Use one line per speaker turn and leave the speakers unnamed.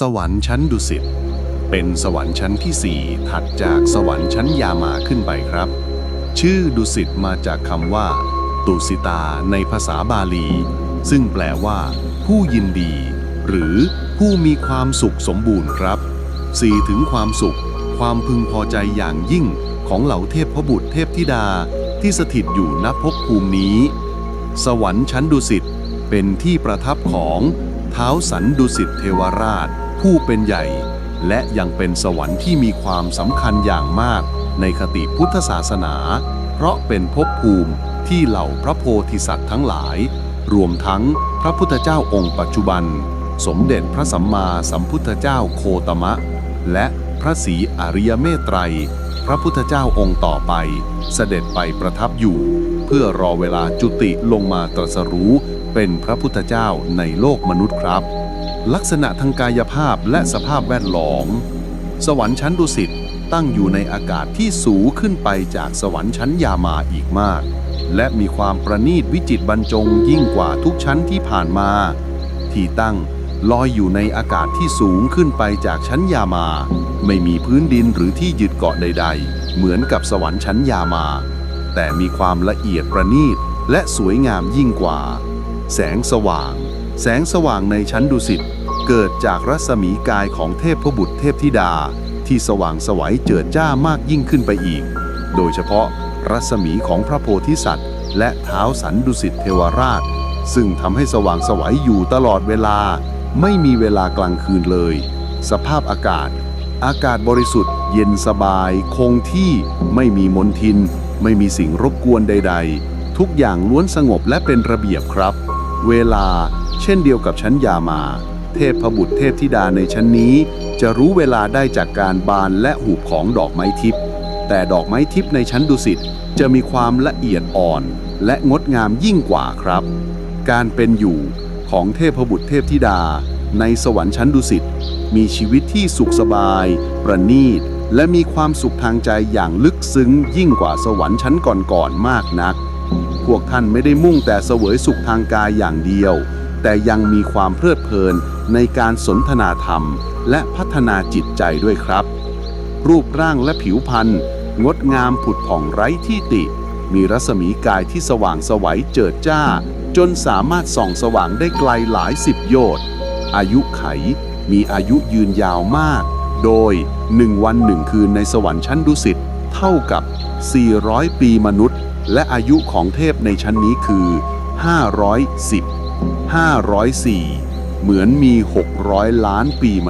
สวรรค์ชั้นดุสิตเป็นสวรรค์ชั้นที่สี่ถัดจากสวรรค์ชั้นยามาขึ้นไปครับ ชื่อดุสิตมาจากคำว่า ตุสิตาในภาษาบาลี ซึ่งแปลว่า ผู้ยินดี หรือผู้มีความสุขสมบูรณ์ครับสื่อถึงความสุข ความพึงพอใจอย่างยิ่งของเหล่าเทพพบุตรเทพธิดาที่สถิตอยู่ณภพภูมินี้ สวรรค์ชั้นดุสิตเป็นที่ประทับของเท้าสันดุสิตเทวราช ผู้เป็นใหญ่ และยังเป็นสวรรค์ที่มีความสำคัญอย่างมาก ในคติพุทธศาสนา เพราะเป็นภพภูมิที่เหล่าพระโพธิสัตว์ทั้งหลาย รวมทั้งพระพุทธเจ้าองค์ปัจจุบัน สมเด็จพระสัมมาสัมพุทธเจ้าโคตมะ และพระศรีอริยเมตไตรพระพุทธเจ้าองค์ต่อไป เสด็จไปประทับอยู่ เพื่อรอเวลาจุติลงมาตรัสรู้เป็นพระพุทธเจ้าในโลกมนุษย์ครับ ลักษณะทางกายภาพและสภาพแวดล้อม สวรรค์ชั้นดุสิตตั้งอยู่ในอากาศที่สูงขึ้นไปจากสวรรค์ชั้นยามาอีกมาก และมีความประณีตวิจิตรบรรจงยิ่งกว่าทุกชั้นที่ผ่านมา ที่ตั้งลอยอยู่ในอากาศที่สูงขึ้นไปจากชั้นยามา ไม่มีพื้นดินหรือที่ยึดเกาะใด ๆ เหมือนกับสวรรค์ชั้นยามา แต่มีความละเอียดประณีตและสวยงามยิ่งกว่า แสงสว่าง แสงสว่างในชั้นดุสิตเกิดจากรัศมีกายของเทพพบุตรเทพธิดา ที่สว่างสวัยเจิดจ้ามากยิ่งขึ้นไปอีก โดยเฉพาะรัศมีของพระโพธิสัตว์ และเท้าสันดุสิตเทวราช ซึ่งทำให้สว่างสวัยอยู่ตลอดเวลา ไม่มีเวลากลางคืนเลย สภาพอากาศ อากาศบริสุทธิ์ เย็นสบาย คงที่ไม่มีมลทิน ไม่มีสิ่งรบกวนใด ๆ ทุกอย่างล้วนสงบและเป็นระเบียบครับ เวลา เช่นเดียวกับชั้นยามา เทพบุตรเทพธิดาในชั้นนี้ จะรู้เวลาได้จากการบานและหูบของดอกไม้ทิพย์แต่ดอกไม้ทิพย์ในชั้นดุสิตจะมีความละเอียดอ่อน และงดงามยิ่งกว่าครับ การเป็นอยู่ของเทพบุตรเทพธิดา ในสวรรค์ชั้นดุสิตมีชีวิตที่สุขสบาย ประณีต และมีความสุขทางใจอย่างลึกซึ้งยิ่งกว่าสวรรค์ชั้นก่อนๆมากนัก พวกท่านไม่ได้มุ่งแต่เสวยสุขทางกายอย่างเดียว แต่ยังมีความเพลิดเพลินในการสนทนาธรรม และพัฒนาจิตใจด้วยครับ รูปร่างและผิวพรรณงดงามผุดผ่องไร้ที่ติ มีรัศมีกายที่สว่างสวัยเจิดจ้า จนสามารถส่องสว่างได้ไกลหลายสิบโยชน์อายุไขมีอายุยืนยาวมาก โดยหนึ่งวันหนึ่งคืนในสวรรค์ชั้นดุสิตเท่ากับ 400 ปีมนุษย์ และอายุของเทพในชั้นนี้คือ 510 504 เหมือนมี 600 ล้านปีม